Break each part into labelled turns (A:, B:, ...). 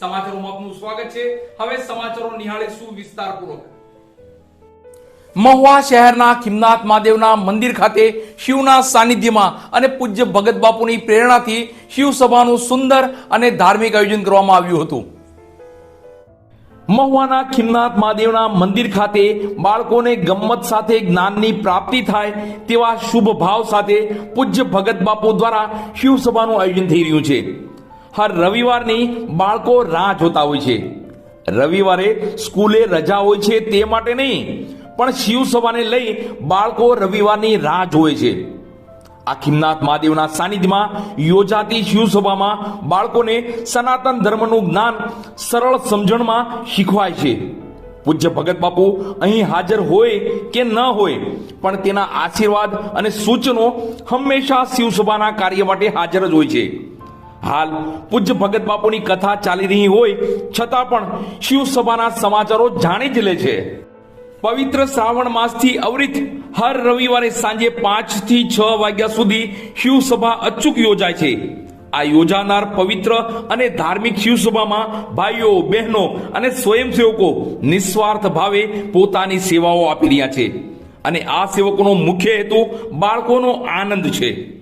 A: સમાચારોમાં આપનું સ્વાગત છે. હવે સમાચારો નિહાળીશું વિસ્તારપૂર્વક? મહુવા શહેરના ખિમનાથ મહાદેવના મંદિર ખાતે શિવના સાનિધ્યમાં અને પૂજ્ય ભગત બાપુની પ્રેરણાથી શિવસભાનું સુંદર અને ધાર્મિક આયોજન કરવામાં આવ્યું હતું. મહુવાના ખિમનાથ મહાદેવના મંદિર ખાતે બાળકોને ગમ્મત સાથે જ્ઞાનની પ્રાપ્તિ થાય તેવા શુભ ભાવ સાથે પૂજ્ય ભગત બાપુ દ્વારા શિવસભાનું આયોજન થઈ રહ્યું છે. હર રવિવારની બાળકો રાહ જોતા હોય છે. રવિવારે સ્કૂલે રજા હોય છે તે માટે નહીં, પણ શિવસભાને લઈ બાળકો રવિવારની રાહ જોવે છે. આખીમનાથ મહાદેવના સાનિધ્યમાં યોજાતી શિવસભામાં બાળકોને સનાતન ધર્મનું જ્ઞાન સરળ સમજણમાં શીખવાય છે. પૂજ્ય ભગત બાપુ અહીં હાજર હોય કે ન હોય, પણ તેના આશીર્વાદ અને સૂચનો હંમેશા શિવસભાના કાર્ય માટે હાજર જ હોય છે. હાલ પૂજ્ય ભગત બાપુની કથા ચાલી રહી હોય, છતાં પણ શિવસભાના સમાચારો જાણી જ લે છે. પવિત્ર શ્રાવણ માસથી અવરિત હર રવિવારે સાંજે પાંચથી છ વાગ્યા સુધી શિવસભા અચૂક યોજાય છે. આ યોજાનાર પવિત્ર અને ધાર્મિક શિવસભામાં ભાઈઓ, બહેનો અને સ્વયંસેવકો નિસ્વાર્થ ભાવે પોતાની સેવાઓ આપી રહ્યા છે. અને આ સેવકોનો મુખ્ય હેતુ બાળકોનો આનંદ છે.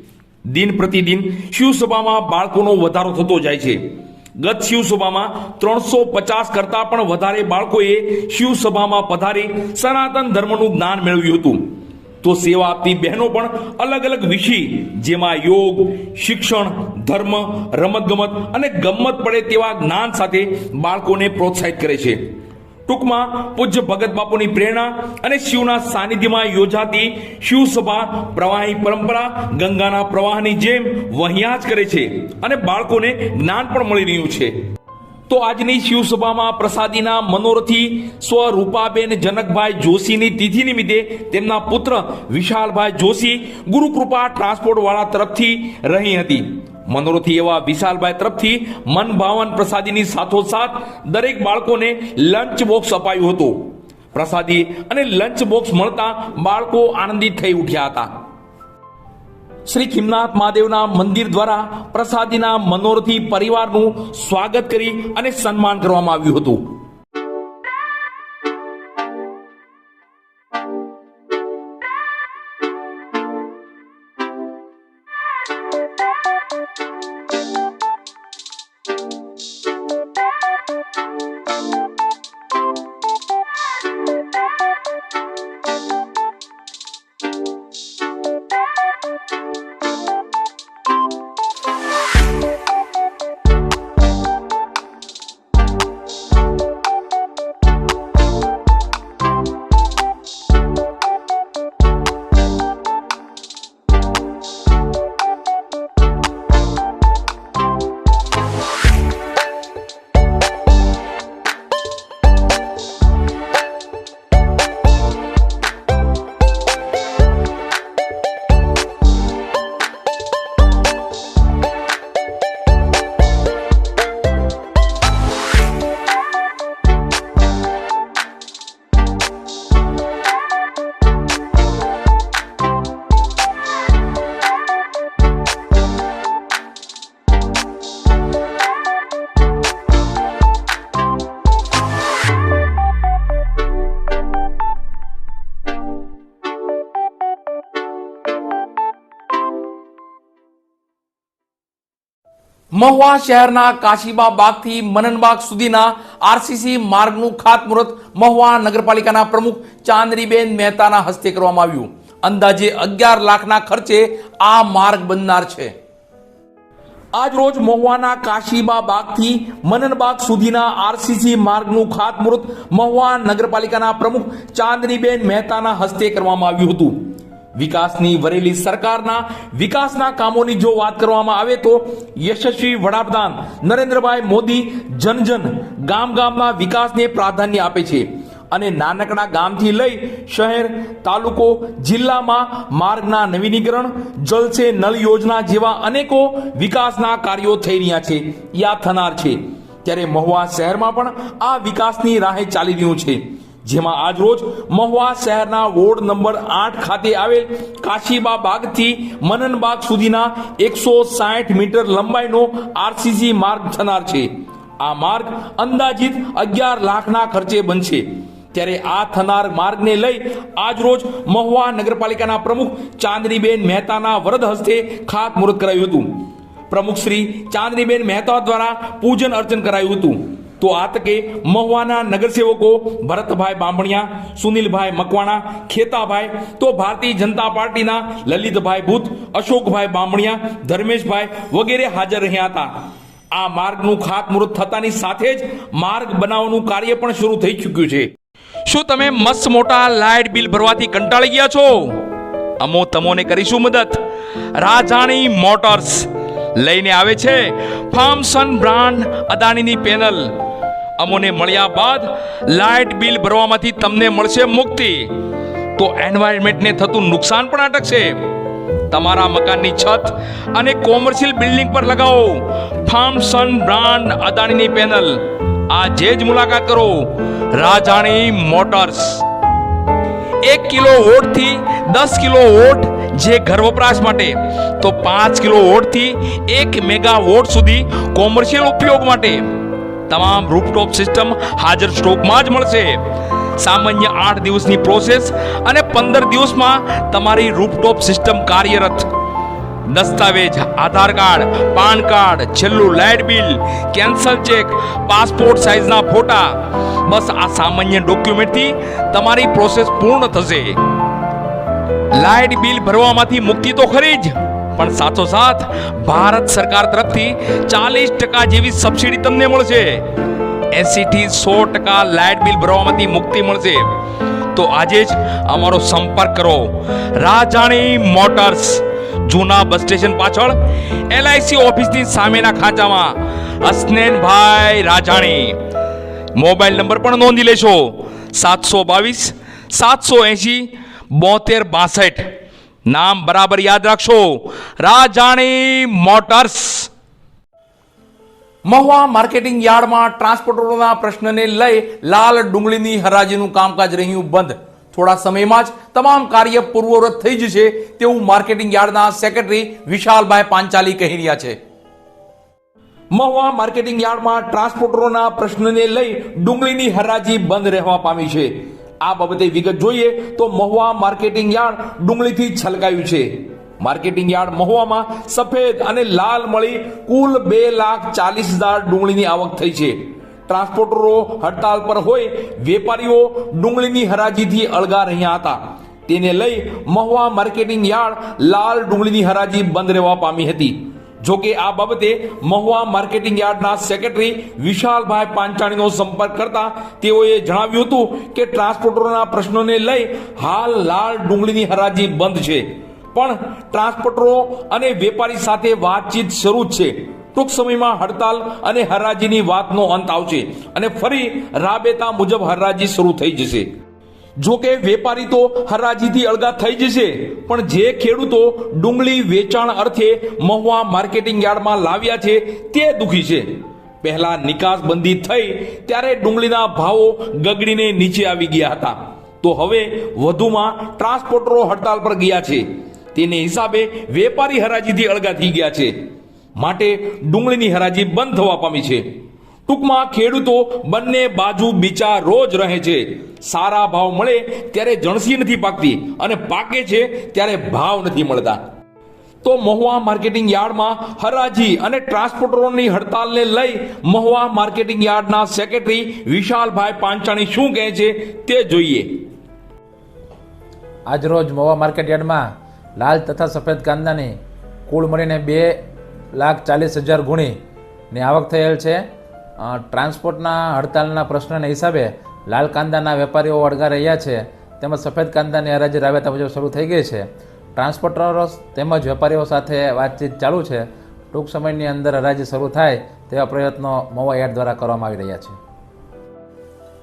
A: દિન પ્રતિદિન શિવસભામાં બાળકોનો વધારો થતો જાય છે. ગત શિવસભામાં ત્રણસો પચાસ કરતા પણ વધારે બાળકોએ શિવસભામાં પધારી સનાતન ધર્મનું જ્ઞાન મેળવ્યું હતું. તો સેવા આપતી બહેનો પણ અલગ અલગ વિષય, જેમાં યોગ, શિક્ષણ, ધર્મ, રમતગમત અને ગમ્મત પડે તેવા જ્ઞાન સાથે બાળકોને પ્રોત્સાહિત કરે છે. ટૂંકમાં પૂજ્ય ભગત બાપુની પ્રેરણા અને શિવના સાનિધ્યમાં યોજાતી શિવસભા, પ્રવાહી પરંપરા, ગંગાના પ્રવાહની જેમ વહ્યા જ કરે છે અને બાળકોને જ્ઞાન પણ મળી રહ્યું છે. તો આજની શિવસભામાં પ્રસાદીના મનોરથી સ્વરૂપાબેન જનકભાઈ જોશીની તિથિ નિમિત્તે તેમના પુત્ર વિશાલભાઈ જોશી ગુરુકૃપા ટ્રાન્સપોર્ટ વાળા તરફથી રહી હતી. મનોરથી એવા વિશાલભાઈ તરફથી મન ભાવન પ્રસાદીની સાથોસાથ દરેક બાળકોને લંચ બોક્સ અપાયું હતું. પ્રસાદી અને લંચ બોક્સ મળતા બાળકો આનંદિત થઈ ઉઠ્યા હતા. શ્રી ખીમનાથ મહાદેવના મંદિર દ્વારા પ્રસાદીના મનોરથી પરિવારનું સ્વાગત કરી અને સન્માન કરવામાં આવ્યું હતું. મહુવા શહેરના કાશીબા બાગથી મનનબાગ સુધીના આરસીસી માર્ગનું ખાતમુહૂર્ત મહુવા નગરપાલિકાના પ્રમુખ ચાંદનીબેન મહેતાના હસ્તે કરવામાં આવ્યું. અંદાજે અગિયાર લાખના ખર્ચે આ માર્ગ બનનાર છે. આજ રોજ મહુવાના કાશીબા બાગથી મનનબાગ સુધીના આરસીસી માર્ગનું ખાતમુહૂર્ત મહુવા નગરપાલિકાના પ્રમુખ ચાંદનીબેન મહેતાના હસ્તે કરવામાં આવ્યું હતું. વિકાસની વરેલી સરકારના વિકાસના કામોની જો વાત કરવામાં આવે તો યશસ્વી વડાપ્રધાન નરેન્દ્રભાઈ મોદી જન જન ગામ ગામના વિકાસને પ્રાધાન્ય આપે છે અને નાનકડા ગામથી લઈ શહેર, તાલુકો, જિલ્લામાં માર્ગના નવીનીકરણ જલ સે નલ યોજના જેવા અનેકો વિકાસના કાર્યો થઈ રહ્યા છે. યા થનાર છે. ત્યારે મહુવા શહેરમાં પણ આ વિકાસની રાહે ચાલી રહ્યું છે. જેમાં આજરોજ મહુવા શહેરના વોર્ડ નંબર આઠ ખાતે આવેલ કાશીબા બાગથી મનનબાગ સુધીના એકસો સાઠ મીટર લંબાઈનો આરસીસી માર્ગ થનાર છે. આ માર્ગ અંદાજિત અગિયાર લાખના ખર્ચે બનશે. ત્યારે આ થનાર માર્ગને લઈ આજરોજ મહુવા નગરપાલિકાના પ્રમુખ ચાંદનીબેન મહેતાના વરદ હસ્તે ખાતમુહૂર્ત કરાયું હતું. પ્રમુખ શ્રી ચાંદનીબેન મહેતા દ્વારા પૂજન અર્ચન કરાયું હતું. તો આ તકે મહુવાના નગરસેવકો ભરતભાઈ બાંભણિયા સુનિલભાઈ મકવાણા, ખેતાભાઈ, તો ભારતીય જનતા પાર્ટીના લલિતભાઈ ભૂત, અશોકભાઈ બાંભણિયા ધર્મેશભાઈ વગેરે હાજર રહ્યા હતા. આ માર્ગનું ખાતમુહૂર્ત થતાની સાથે જ માર્ગ બનાવવાનું કાર્ય પણ શરૂ થઈ ચૂક્યું છે. શું તમે મસ્ત મોટા લાઇટ બિલ ભરવાથી કંટાળી ગયા છો? અમો તમોને કરીશું મદદ. રાજાણી મોટર્સ લઈને આવે છે. ફાર્મસન બ્રાન્ડ અદાણીની પેનલ. અમોને મળ્યા બાદ લાઇટ બિલ ભરવામાંથી તમને મળશે મુક્તિ. તો એન્વાયરમેન્ટને થતું નુકસાન પણ અટકશે. તમારા મકાનની છત અને કોમર્શિયલ બિલ્ડિંગ પર લગાવો. ફાર્મસન બ્રાન્ડ અદાણીની પેનલ. આજે જ મુલાકાત કરો. રાજાણી મોટર્સ. એક કિલો વોટથી દસ કિલો વોટ જે ઘર વપરાશ માટે, તો પાંચ કિલો વોટથી એક મેગા વોટ સુધી કોમર્શિયલ ઉપયોગ માટે તમામ રૂફટોપ સિસ્ટમ હાજર સ્ટોકમાં જ મળશે. સામાન્ય આઠ દિવસની પ્રોસેસ અને પંદર દિવસમાં તમારી રૂફટોપ સિસ્ટમ કાર્યરત. દસ્તાવેજ, આધાર કાર્ડ, પાન કાર્ડ, છેલ્લું light bill, cancel cheque, passport સાઇઝના ફોટા, બસ આ સામાન્ય ડોક્યુમેન્ટથી તમારી પ્રોસેસ પૂર્ણ થશે. લાઇટ બિલ ભરવામાંથી મુક્તિ તો ખરી જ, પણ સાથોસાથ ભારત સરકાર તરફથી ચાલીસ ટકા જેવી સબસિડી તમને મળશે. એસી થી સો ટકા લાઇટ બિલ ભરવામાંથી મુક્તિ મળશે. તો આજે જ અમારો સંપર્ક કરો. રાજાણી મોટર્સ, જૂના બસ સ્ટેશન પાછળ, એલઆઈસી ઓફિસની સામેના ખાંચામાં અસ્નેનભાઈ રાજાણી. મોબાઈલ નંબર પણ નોંધી લેશો. સાતસો બાવીસ, સાતસો એંશી બોતેર બાસઠ. નામ બરાબર યાદ રાખશો. રાજાણી મોટર્સ. મહુવા માર્કેટિંગ યાર્ડમાં ટ્રાન્સપોર્ટરોના પ્રશ્નને લઈ લાલ ડુંગળીની હરાજીનું કામકાજ રહ્યું બંધ. થોડા સમયમાં જ તમામ કાર્ય પૂર્વવત થઈ જશે તેવું માર્કેટિંગ યાર્ડના સેક્રેટરી વિશાલભાઈ પાંચાલી કહી રહ્યા છે. મહુવા માર્કેટિંગ યાર્ડમાં ટ્રાન્સપોર્ટરોના પ્રશ્નને લઈ ડુંગળીની હરાજી બંધ રહેવા પામી છે. આ બાબતે વિગત જોઈએ તો મહુવા માર્કેટિંગ યાર્ડ ડુંગળીથી છલકાયું છે. માર્કેટિંગ યાર્ડ મહુવામાં સફેદ અને લાલ મળી કુલ બે લાખ ચાલીસ હજાર ડુંગળીની આવક થઈ છે. ટ્રાન્સપોર્ટરો હડતાલ પર હોય વેપારીઓ ડુંગળીની હરાજીથી અળગા રહ્યા હતા. તેને લઈ મહુવા માર્કેટિંગ યાર્ડ લાલ ડુંગળીની હરાજી બંધ રહેવા પામી હતી. જોકે આ બાબતે મહુવા માર્કેટિંગ યાર્ડના સેક્રેટરી વિશાલભાઈ પાંચાણીનો સંપર્ક કરતા તેઓએ જણાવ્યું હતું કે ટ્રાન્સપોર્ટરોના પ્રશ્નોને લઈ હાલ લાલ ડુંગળીની હરાજી બંધ છે. પણ ટ્રાન્સપોર્ટરો અને વેપારી સાથે વાતચીત શરૂ છે. ટૂંક સમયમાં હડતાલ અને હરાજીની વાતનો અંત આવશે અને ફરી રાબેતા મુજબ હરાજી શરૂ થઈ જશે. જો કે વેપારી તો હરાજીથી અળગા થઈ જશે, પણ જે ખેડૂતો ડુંગળી વેચાણ અર્થે મહુવા માર્કેટિંગ યાર્ડમાં લાવ્યા છે, તે દુખી છે. પહેલા નિકાસ બંધી થઈ, ત્યારે ડુંગળીના ભાવો ગગડીને નીચે આવી ગયા હતા. તો હવે વધુમાં ટ્રાન્સપોર્ટરો હડતાલ પર ગયા છે. તેને હિસાબે વેપારી હરાજીથી અળગા થઈ ગયા છે. માટે ડુંગળીની હરાજી બંધ થવા પામી છે. ટૂંકમાં ખેડૂતો બંને બાજુ બીચા રોજ રહે છે. સારા ભાવ મળે ત્યારે જણસી નથી પાકતી અને પાકે છે ત્યારે ભાવ નથી મળતા. તો મહુવા માર્કેટિંગ યાર્ડમાં હરાજી અને ટ્રાન્સપોર્ટરોની હડતાલને લઈ મહુવા માર્કેટિંગ યાર્ડના સેક્રેટરી વિશાલભાઈ પાંચાણી શું કહે છે તે જોઈએ.
B: આજરોજ મહુવા માર્કેટ યાર્ડમાં લાલ તથા સફેદ કાંદાની કુલ મળીને બે લાખ ચાલીસ હજાર ગુણીની આવક થયેલ છે. ટ્રાન્સપોર્ટના હડતાલના પ્રશ્નના હિસાબે લાલ કાંદાના વેપારીઓ વળગા રહ્યા છે. તેમજ સફેદ કાંદાની હરાજી રાબેતા મુજબ શરૂ થઈ ગઈ છે. ટ્રાન્સપોર્ટરો તેમજ વેપારીઓ સાથે વાતચીત ચાલુ છે. ટૂંક સમયની અંદર હરાજી શરૂ થાય તેવા પ્રયત્નો મહુવા યાર્ડ દ્વારા કરવામાં આવી રહ્યા છે.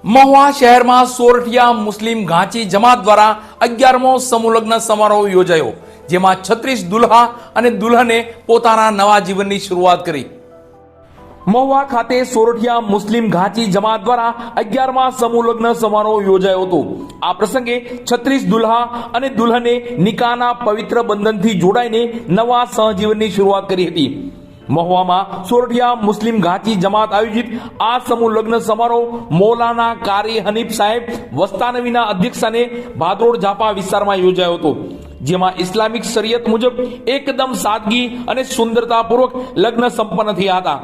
A: મહુવા શહેરમાં સોરઠિયા મુસ્લિમ ઘાંચી જમાત દ્વારા અગિયારમો સમૂહલગ્ન સમારોહ યોજાયો, જેમાં છત્રીસ દુલ્હા અને દુલ્હને પોતાના નવા જીવનની શરૂઆત કરી. મહુવા ખાતે સોરઠિયા મુસ્લિમ ઘાંચી જમાત દ્વારા અગિયારમાં સમૂહ લગ્ન સમારોહ યોજાયો હતો. આ પ્રસંગે છત્રીસ દુલ્હા અને દુલ્હને નિકાહના પવિત્ર બંધનથી જોડાઈને નવા સહજીવનની શરૂઆત કરી હતી. મહુવામાં સોરઠિયા મુસ્લિમ ઘાંચી જમાત આયોજિત આ સમૂહ લગ્ન સમારોહ મૌલાના કારી હનીફ સાહેબ વસ્તાનવીના અધ્યક્ષસ્થાને ભાદરોડ ઝાપા વિસ્તારમાં યોજાયો હતો. જેમાં ઇસ્લામિક શરિયત મુજબ એકદમ સાદગી અને સુંદરતાપૂર્વક લગ્ન સંપન્ન થયા હતા.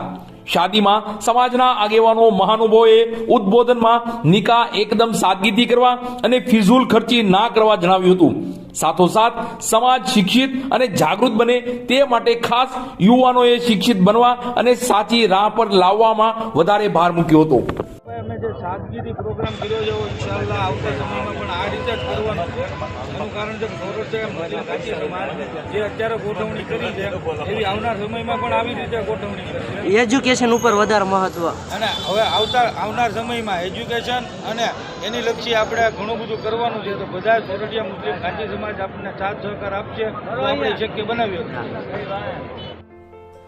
A: શાદીમાં સમાજના આગેવાનો મહાનુભાવોએ ઉદ્બોધનમાં નિકાહ એકદમ સાદગીથી કરવા અને ફિઝુલ ખર્ચી ના કરવા જણાવ્યું હતું. સાથોસાથ, સમાજ શિક્ષિત અને જાગૃત બને તે માટે ખાસ યુવાનોએ શિક્ષિત બનવા અને સાચી રાહ પર લાવવામાં વધારે ભાર મૂક્યો હતો.
C: સાદગીથી પ્રોગ્રામ કર્યો છે ઇન્શાલ્લાહ આવતા સમયમાં પણ આ રીતે જ કરવાનો છે. એનું કારણ છે છે મુસ્લિમ સમાજ જે અત્યારે ગોઠવણી કરી છે એવી આવનાર સમયમાં પણ આવી રીતે ગોઠવણી કરશે
D: એજ્યુકેશન ઉપર વધારે મહત્વ.
C: અને હવે આવતા આવનાર સમયમાં એજ્યુકેશન અને એની લક્ષી આપણે ઘણું બધું કરવાનું છે તો બધા સોરઠિયા મુસ્લિમ કાચી સમાજ આપણને સાથ સહકાર આપશે તો આપણે શક્ય બનાવીએ